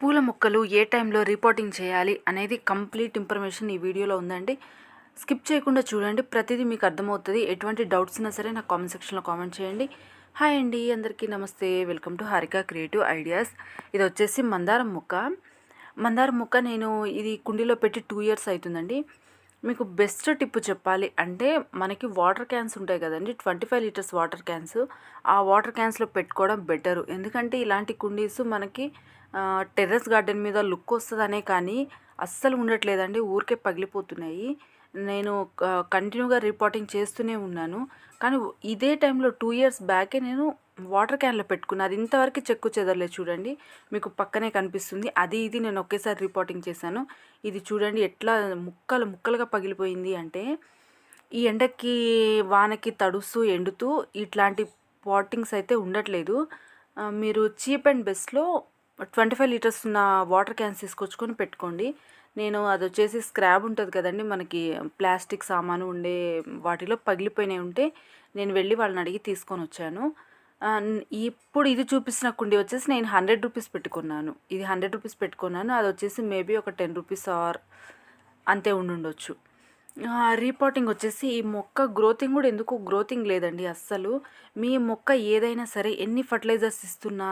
పూల మొక్కలు ఏ టైంలో రిపోర్టింగ్ చేయాలి అనేది కంప్లీట్ ఇన్ఫర్మేషన్ ఈ వీడియోలో ఉందండి. స్కిప్ చేయకుండా చూడండి. ప్రతిదీ మీకు అర్థమవుతుంది. ఎటువంటి డౌట్స్ ఉన్నా సరే నాకు కామెంట్ సెక్షన్లో కామెంట్ చేయండి. హాయ్ అండి. అందరికీ నమస్తే. Welcome to Harika creative ideas. ఇది వచ్చేసి మందారం మొక్క. మందారం మొక్క నేను ఇది కుండీలో పెట్టి టూ ఇయర్స్ అవుతుందండి. మీకు బెస్ట్ టిప్ చెప్పాలి. అంటే మనకి వాటర్ క్యాన్స్ ఉంటాయి కదండి. Twenty five litres water cans. ఆ వాటర్ క్యాన్స్లో పెట్టుకోవడం బెటరు. ఎందుకంటే ఇలాంటి కుండీస్ మనకి టెర్రస్ గార్డెన్ మీద లుక్ వస్తుందనే కానీ అస్సలు ఉండట్లేదండి. ఊరికే పగిలిపోతున్నాయి. నేను కంటిన్యూగా రిపోర్టింగ్ చేస్తూనే ఉన్నాను. కానీ ఇదే టైంలో టూ ఇయర్స్ బ్యాకే నేను వాటర్ క్యాన్లో పెట్టుకున్నా. అది ఇంతవరకు చెక్కు చెదరలేదు చూడండి. మీకు పక్కనే కనిపిస్తుంది. అది ఇది నేను ఒకేసారి రిపోర్టింగ్ చేశాను. ఇది చూడండి ఎట్లా ముక్కలు ముక్కలుగా పగిలిపోయింది అంటే ఈ ఎండకి వానకి తడుస్తూ ఎండుతూ ఇట్లాంటి పాటింగ్స్ అయితే ఉండట్లేదు. మీరు చీప్ అండ్ బెస్ట్లో ట్వంటీ ఫైవ్ లీటర్స్ ఉన్న వాటర్ క్యాన్స్ తీసుకొచ్చుకొని పెట్టుకోండి. నేను అది వచ్చేసి స్క్రాబ్ ఉంటుంది కదండి. మనకి ప్లాస్టిక్ సామాను ఉండే వాటిలో పగిలిపోయినవి ఉంటే నేను వెళ్ళి వాళ్ళని అడిగి తీసుకొని వచ్చాను. ఇప్పుడు ఇది చూపిస్తున్న కుండీ వచ్చేసి నేను హండ్రెడ్ రూపీస్ పెట్టుకున్నాను. ఇది హండ్రెడ్ రూపీస్ పెట్టుకున్నాను. అది వచ్చేసి మేబీ ఒక టెన్ రూపీస్ ఆర్ అంతే ఉండుండొచ్చు. రీపోటింగ్ వచ్చేసి ఈ మొక్క గ్రోతింగ్ కూడా ఎందుకు గ్రోతింగ్ లేదండి అస్సలు. మీ మొక్క ఏదైనా సరే ఎన్ని ఫర్టిలైజర్స్ ఇస్తున్నా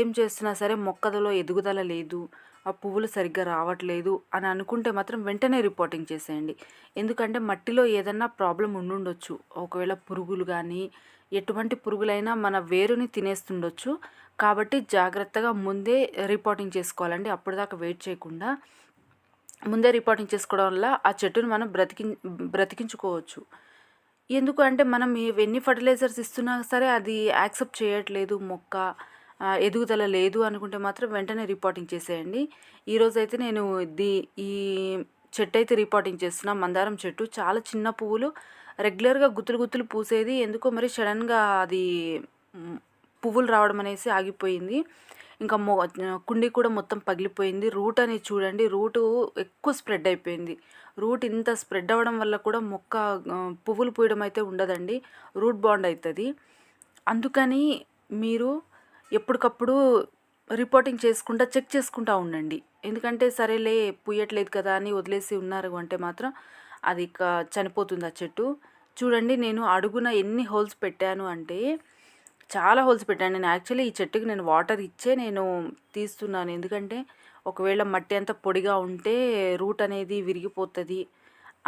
ఏం చేస్తున్నా సరే మొక్కలో ఎదుగుదల లేదు. ఆ పువ్వులు సరిగ్గా రావట్లేదు అని అనుకుంటే మాత్రం వెంటనే రిపోర్టింగ్ చేసేయండి. ఎందుకంటే మట్టిలో ఏదన్నా ప్రాబ్లం ఉండుండొచ్చు. ఒకవేళ పురుగులు కానీ ఎటువంటి పురుగులైనా మన వేరుని తినేస్తుండొచ్చు. కాబట్టి జాగ్రత్తగా ముందే రిపోర్టింగ్ చేసుకోవాలండి. అప్పటిదాకా వెయిట్ చేయకుండా ముందే రిపోర్టింగ్ చేసుకోవడం వల్ల ఆ చెట్టును మనం బ్రతికి బ్రతికించుకోవచ్చు. ఎందుకు అంటే మనం ఎన్ని ఫర్టిలైజర్స్ ఇస్తున్నా సరే అది యాక్సెప్ట్ చేయట్లేదు మొక్క. ఎదుగుదల లేదు అనుకుంటే మాత్రం వెంటనే రిపోర్టింగ్ చేసేయండి. ఈరోజు అయితే నేను దీ ఈ చెట్టు అయితే రిపోర్టింగ్ చేస్తున్నా మందారం చెట్టు. చాలా చిన్న పువ్వులు రెగ్యులర్గా గుత్తులు గుత్తులు పూసేది. ఎందుకో మరి సడన్గా అది పువ్వులు రావడం అనేసి ఆగిపోయింది. ఇంకా మొ కుండీ కూడా మొత్తం పగిలిపోయింది. రూట్ అనేది చూడండి. రూటు ఎక్కువ స్ప్రెడ్ అయిపోయింది. రూట్ ఇంత స్ప్రెడ్ అవ్వడం వల్ల కూడా మొక్క పువ్వులు పూయడం అయితే ఉండదండి. రూట్ బాండ్ అవుతుంది అందుకని మీరు ఎప్పటికప్పుడు రిపోర్టింగ్ చేసుకుంటా చెక్ చేసుకుంటా ఉండండి. ఎందుకంటే సరేలే పూయట్లేదు కదా అని వదిలేసి ఉన్నారు అంటే మాత్రం అది ఇక చనిపోతుంది ఆ చెట్టు. చూడండి నేను అడుగున ఎన్ని హోల్స్ పెట్టాను అంటే చాలా హోల్స్ పెట్టాను. నేను యాక్చువల్లీ ఈ చెట్టుకి నేను వాటర్ ఇచ్చే నేను తీస్తున్నాను. ఎందుకంటే ఒకవేళ మట్టి అంతా పొడిగా ఉంటే రూట్ అనేది విరిగిపోతుంది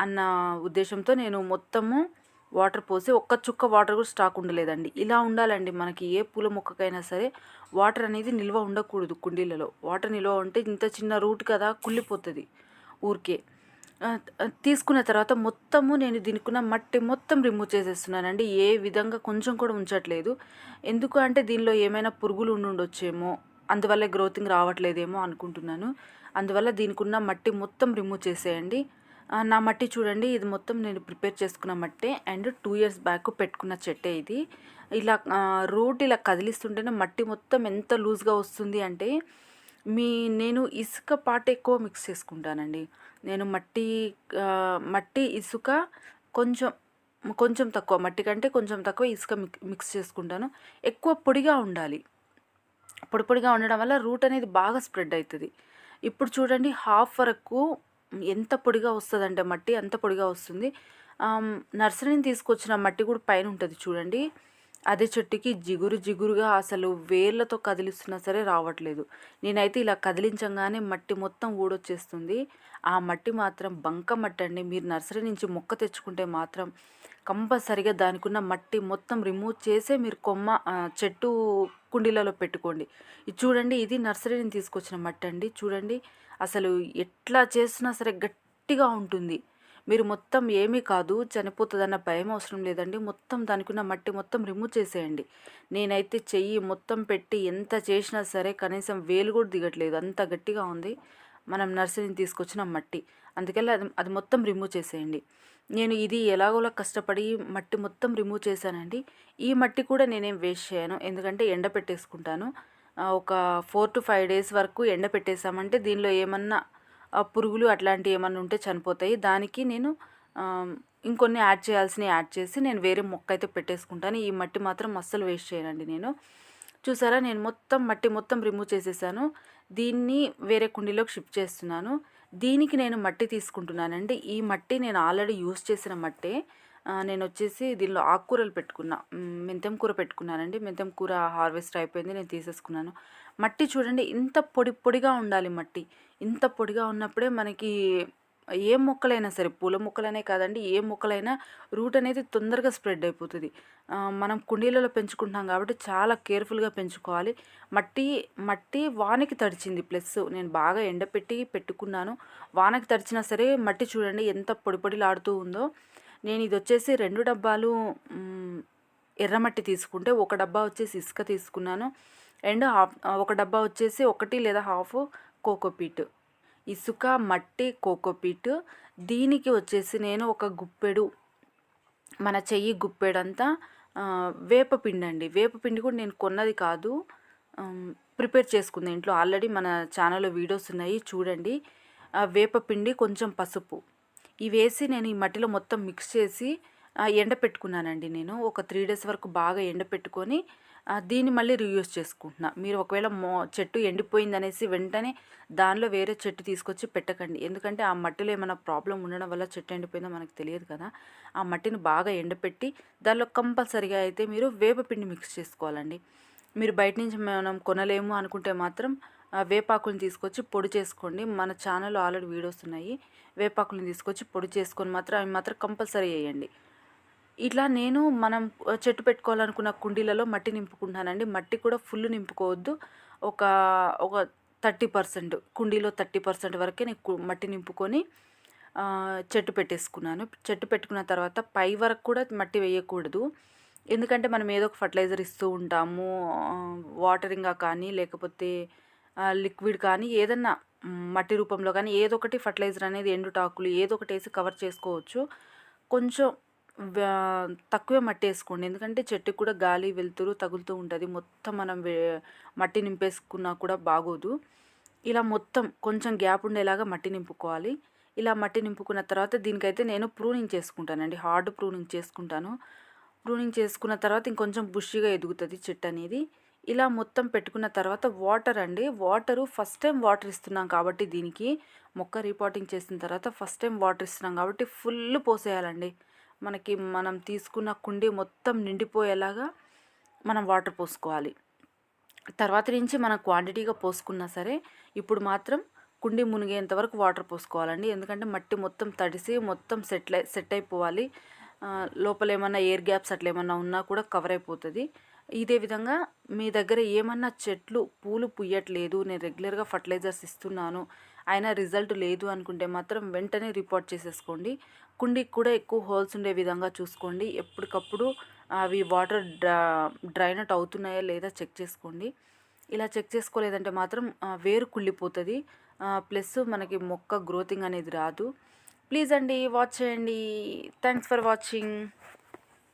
అన్న ఉద్దేశంతో నేను మొత్తము వాటర్ పోసి ఒక్క చుక్క వాటర్ కూడా స్టాక్ ఉండలేదండి. ఇలా ఉండాలండి మనకి ఏ పూల మొక్కకైనా సరే వాటర్ అనేది నిల్వ ఉండకూడదు కుండీలలో. వాటర్ నిల్వ ఉంటే ఇంత చిన్న రూట్ కదా కుళ్ళిపోతుంది ఊరికే. తీసుకున్న తర్వాత మొత్తము నేను దీనికున్న మట్టి మొత్తం రిమూవ్ చేసేస్తున్నానండి. ఏ విధంగా కొంచెం కూడా ఉంచట్లేదు. ఎందుకు అంటే దీనిలో ఏమైనా పురుగులు ఉండుండొచ్చేమో అందువల్ల గ్రోతింగ్ రావట్లేదేమో అనుకుంటున్నాను. అందువల్ల దీనికి ఉన్న మట్టి మొత్తం రిమూవ్ చేసేయండి. నా మట్టి చూడండి ఇది మొత్తం నేను ప్రిపేర్ చేసుకున్న మట్టే అండ్ టూ ఇయర్స్ బ్యాక్ పెట్టుకున్న చెట్టే ఇది. ఇలా రూట్ ఇలా కదిలిస్తుంటేనే మట్టి మొత్తం ఎంత లూజ్గా వస్తుంది అంటే మీ నేను ఇసుక పాట ఎక్కువ మిక్స్ చేసుకుంటానండి. నేను మట్టి మట్టి ఇసుక కొంచెం కొంచెం తక్కువ మట్టి కంటే కొంచెం తక్కువ ఇసుక మిక్ మిక్స్ చేసుకుంటాను. ఎక్కువ పొడిగా ఉండాలి. పొడి పొడిగా ఉండడం వల్ల రూట్ అనేది బాగా స్ప్రెడ్ అవుతుంది. ఇప్పుడు చూడండి హాఫ్ వరకు ఎంత పొడిగా వస్తుందంటే మట్టి అంత పొడిగా వస్తుంది. నర్సరీని తీసుకొచ్చిన మట్టి కూడా పైన ఉంటుంది చూడండి. అదే చెట్టుకి జిగురు జిగురుగా అసలు వేర్లతో కదిలిస్తున్నా సరే రావట్లేదు. నేనైతే ఇలా కదిలించగానే మట్టి మొత్తం ఊడొచ్చేస్తుంది. ఆ మట్టి మాత్రం బంక మట్టి అండి మీరు నర్సరీ నుంచి మొక్క తెచ్చుకుంటే మాత్రం కంపల్సరిగా దానికి ఉన్న మట్టి మొత్తం రిమూవ్ చేసే మీరు కొమ్మ చెట్టు కుండీలలో పెట్టుకోండి. ఇది చూడండి ఇది నర్సరీ నుంచి తీసుకొచ్చిన మట్టి అండి. చూడండి అసలు ఎట్లా చేసినా సరే గట్టిగా ఉంటుంది. మీరు మొత్తం ఏమీ కాదు చనిపోతుందన్న భయం అవసరం లేదండి. మొత్తం దానికి ఉన్న మట్టి మొత్తం రిమూవ్ చేసేయండి. నేనైతే చెయ్యి మొత్తం పెట్టి ఎంత చేసినా సరే కనీసం వేలు కూడా దిగట్లేదు. అంత గట్టిగా ఉంది. మనం నర్సరీని తీసుకొచ్చిన మట్టి. అందుకని అది అది మొత్తం రిమూవ్ చేసేయండి. నేను ఇది ఎలాగోలా కష్టపడి మట్టి మొత్తం రిమూవ్ చేశానండి. ఈ మట్టి కూడా నేనేం వేస్ట్ చేయను. ఎందుకంటే ఎండ పెట్టేసుకుంటాను. ఒక ఫోర్ టు ఫైవ్ డేస్ వరకు ఎండ పెట్టేసామంటే దీనిలో ఏమన్నా పురుగులు అట్లాంటివి ఏమన్నా ఉంటే చనిపోతాయి. దానికి నేను ఇంకొన్ని యాడ్ చేయాల్సినవి యాడ్ చేసి నేను వేరే మొక్క అయితే పెట్టేసుకుంటాను. ఈ మట్టి మాత్రం అస్సలు వేస్ట్ చేయనండి నేను. చూసారా? నేను మొత్తం మట్టి మొత్తం రిమూవ్ చేసేసాను. దీన్ని వేరే కుండీలోకి షిఫ్ట్ చేస్తున్నాను. దీనికి నేను మట్టి తీసుకుంటున్నానండి. ఈ మట్టి నేను ఆల్రెడీ యూస్ చేసిన మట్టే. నేను వచ్చేసి దీనిలో ఆకుకూరలు పెట్టుకున్నా. మ్, మెంతెం కూర పెట్టుకున్నానండి. మెంతెం కూర హార్వెస్ట్ అయిపోయింది నేను తీసేసుకున్నాను. మట్టి చూడండి ఇంత పొడి పొడిగా ఉండాలి మట్టి. ఇంత పొడిగా ఉన్నప్పుడే మనకి ఏ మొక్కలైనా సరే పూల మొక్కలనే కాదండి ఏ మొక్కలైనా రూట్ అనేది తొందరగా స్ప్రెడ్ అయిపోతుంది. మనం కుండీలలో పెంచుకుంటున్నాం కాబట్టి చాలా కేర్ఫుల్గా పెంచుకోవాలి. మట్టి మట్టి వానకి తడిచింది ప్లస్ నేను బాగా ఎండపెట్టి పెట్టుకున్నాను. వానకి తడిచినా సరే మట్టి చూడండి ఎంత పొడిపొడిలాడుతూ ఉందో. నేను ఇది వచ్చేసి రెండు డబ్బాలు ఎర్రమట్టి తీసుకుంటే ఒక డబ్బా వచ్చేసి ఇసుక తీసుకున్నాను. అండ్ హాఫ్ ఒక డబ్బా వచ్చేసి ఒకటి లేదా హాఫ్ కోకోపీట్. ఇసుక మట్టి కోకోపీట్. దీనికి వచ్చేసి నేను ఒక గుప్పెడు. మన చెయ్యి గుప్పెడంతా ఆ, వేపపిండి అండి వేపపిండి కూడా నేను కొన్నది కాదు. ప్రిపేర్ చేసుకుంది ఇంట్లో. ఆల్రెడీ మన ఛానల్లో వీడియోస్ ఉన్నాయి చూడండి. ఆ వేపపిండి కొంచెం పసుపు. ఇవి వేసి నేను ఈ మట్టిలో మొత్తం మిక్స్ చేసి ఎండ ఎండపెట్టుకున్నానండి నేను. ఒక త్రీ డేస్ వరకు బాగా ఎండపెట్టుకొని పెట్టుకొని దీన్ని మళ్ళీ రీయూస్ చేసుకుంటున్నా. మీరు ఒకవేళ మో చెట్టు ఎండిపోయింది అనేసి వెంటనే దానిలో వేరే చెట్టు తీసుకొచ్చి పెట్టకండి. ఎందుకంటే ఆ మట్టిలో ఏమైనా ప్రాబ్లం ఉండడం వల్ల చెట్టు ఎండిపోయిందో మనకు తెలియదు కదా. ఆ మట్టిని బాగా ఎండపెట్టి దానిలో కంపల్సరిగా అయితే మీరు వేపపిండి మిక్స్ చేసుకోవాలండి. మీరు బయట నుంచి మనం కొనలేము అనుకుంటే మాత్రం వేపాకులను తీసుకొచ్చి పొడి చేసుకోండి. మన ఛానల్లో ఆల్రెడీ వీడియోస్ ఉన్నాయి. వేపాకులను తీసుకొచ్చి పొడి చేసుకొని మాత్రం అవి మాత్రం కంపల్సరీ వేయండి ఇట్లా నేను మనం చెట్టు పెట్టుకోవాలనుకున్న కుండీలలో మట్టి నింపుకుంటానండి. మట్టి కూడా ఫుల్ నింపుకోవద్దు. ఒక ఒక థర్టీ పర్సెంట్ కుండీలో థర్టీ పర్సెంట్ వరకే నేను మట్టి నింపుకొని చెట్టు పెట్టేసుకున్నాను. చెట్టు పెట్టుకున్న తర్వాత పై వరకు కూడా మట్టి వేయకూడదు. ఎందుకంటే మనం ఏదో ఒక ఫర్టిలైజర్ ఇస్తూ ఉంటాము. వాటరింగ్గా కానీ లేకపోతే లిక్విడ్ కానీ ఏదన్నా మట్టి రూపంలో కానీ ఏదో ఒకటి ఫర్టిలైజర్ అనేది ఎండుటాకులు ఏదో ఒకటి వేసి కవర్ చేసుకోవచ్చు. కొంచెం తక్కువే మట్టి వేసుకోండి. ఎందుకంటే చెట్టుకు కూడా గాలి వెలుతురు తగులుతూ ఉంటుంది. మొత్తం మనం వే- మట్టి నింపేసుకున్నా కూడా బాగోదు. ఇలా మొత్తం కొంచెం గ్యాప్ ఉండేలాగా మట్టి నింపుకోవాలి. ఇలా మట్టి నింపుకున్న తర్వాత దీనికైతే నేను ప్రూనింగ్ చేసుకుంటానండి. హార్డ్ ప్రూనింగ్ చేసుకుంటాను. ప్రూనింగ్ చేసుకున్న తర్వాత ఇంకొంచెం బుష్గా ఎదుగుతుంది చెట్టు అనేది. ఇలా మొత్తం పెట్టుకున్న తర్వాత వాటర్ అండి. వాటరు ఫస్ట్ టైం వాటర్ ఇస్తున్నాం కాబట్టి దీనికి మొక్క రిపోర్టింగ్ చేసిన తర్వాత ఫస్ట్ టైం వాటర్ ఇస్తున్నాం కాబట్టి ఫుల్ పోసేయాలండి. మనకి మనం తీసుకున్న కుండీ మొత్తం నిండిపోయేలాగా మనం వాటర్ పోసుకోవాలి. తర్వాత నుంచి మనం క్వాంటిటీగా పోసుకున్నా సరే ఇప్పుడు మాత్రం కుండీ మునిగేంత వరకు వాటర్ పోసుకోవాలండి. ఎందుకంటే మట్టి మొత్తం తడిసి మొత్తం సెట్ సెట్ అయిపోవాలి లోపల ఏమన్నా ఎయిర్ గ్యాప్స్ అట్లా ఏమన్నా ఉన్నా కూడా కవర్ అయిపోతుంది ఇదే విధంగా మీ దగ్గర ఏమన్నా చెట్లు పూలు పుయ్యట్లేదు నేను రెగ్యులర్గా ఫర్టిలైజర్స్ ఇస్తున్నాను అయినా రిజల్ట్ లేదు అనుకుంటే మాత్రం వెంటనే రిపోర్ట్ చేసేసుకోండి. కుండీకి కూడా ఎక్కువ హోల్స్ ఉండే విధంగా చూసుకోండి. ఎప్పటికప్పుడు అవి వాటర్ డ్రా డ్రైన్ అవుట్ అవుతున్నాయా లేదా చెక్ చేసుకోండి. ఇలా చెక్ చేసుకోలేదంటే మాత్రం వేరు కుళ్ళిపోతుంది. ప్లస్ మనకి మొక్క గ్రోతింగ్ అనేది రాదు. ప్లీజ్ అండి వాచ్ చేయండి. Thanks for watching.